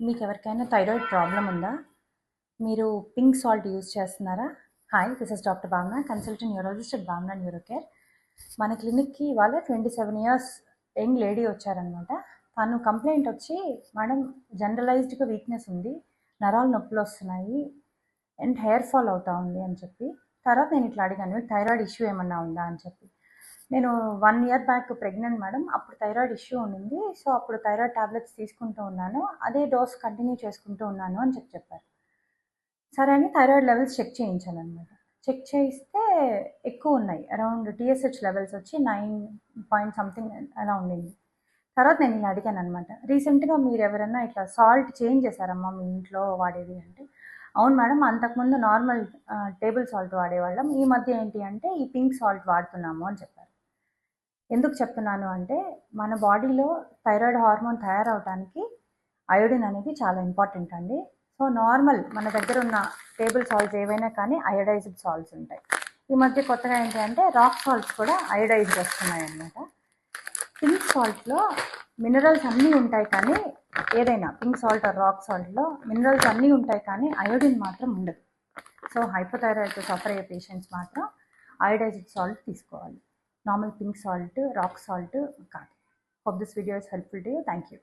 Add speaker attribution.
Speaker 1: మీకు ఎవరికైనా thyroid problem ఉందా? మీరు పింక్ సాల్ట్ యూజ్ చేస్తున్నారా? Hi this is doctor Bhavana consultant neurologist at Bhavana neurocare మన క్లినిక్కి ఇవాళ twenty seven years young lady వచ్చారనమాట. తను కంప్లైంట్ వచ్చి మేడం జనరలైజ్డ్గా వీక్నెస్ ఉంది నరాలు నొప్పులు వస్తున్నాయి అండ్ హెయిర్ ఫాల్ అవుతా ఉంది అని చెప్పి. తర్వాత నేను ఇట్లా అడిగాను థైరాయిడ్ ఇష్యూ ఏమన్నా ఉందా? అని చెప్పి. నేను one year back pregnant madam అప్పుడు థైరాయిడ్ ఇష్యూ ఉండింది. సో అప్పుడు థైరాయిడ్ టాబ్లెట్స్ తీసుకుంటూ ఉన్నాను. అదే డోస్ కంటిన్యూ చేసుకుంటూ ఉన్నాను అని చెప్పి చెప్పారు. సరే అని థైరాయిడ్ లెవెల్స్ చెక్ చేయించాను అనమాట చెక్ చేయిస్తే ఎక్కువ ఉన్నాయి. అరౌండ్ టీఎస్హెచ్ లెవెల్స్ వచ్చి నైన్ పాయింట్ సంథింగ్ అలా ఉండింది. తర్వాత నేను ఇలా అడిగాను అనమాట రీసెంట్గా మీరు ఎవరైనా ఇట్లా సాల్ట్ చేంజ్ చేశారమ్మా మీ ఇంట్లో వాడేది అంటే? అవును మేడం అంతకుముందు నార్మల్ టేబుల్ సాల్ట్ వాడేవాళ్ళం. ఈ మధ్య ఏంటి అంటే ఈ పింక్ సాల్ట్ వాడుతున్నాము అని చెప్పారు. ఎందుకు చెప్తున్నాను అంటే మన బాడీలో థైరాయిడ్ హార్మోన్ తయారవడానికి అయోడిన్ అనేది చాలా ఇంపార్టెంట్ అండి. సో నార్మల్ మన దగ్గర ఉన్న టేబుల్ సాల్ట్స్ ఏవైనా కానీ అయోడైజ్డ్ సాల్ట్స్ ఉంటాయి. ఈ మధ్య కొత్తగా ఏంటి అంటే రాక్ సాల్ట్స్ కూడా అయోడైజ్డ్ వస్తున్నాయి అన్నమాట పింక్ సాల్ట్లో మినరల్స్ అన్నీ ఉంటాయి కానీ ఏదైనా పింక్ సాల్ట్ ఆర్ రాక్ సాల్ట్లో మినరల్స్ అన్నీ ఉంటాయి కానీ అయోడిన్ మాత్రం ఉండదు. సో హైపోథైరాయిడ్తో సఫర్ అయ్యే పేషెంట్స్ మాత్రం అయోడైజ్డ్ సాల్ట్ తీసుకోవాలి. normal pink salt, rock salt. Hope this video is helpful to you. Thank you.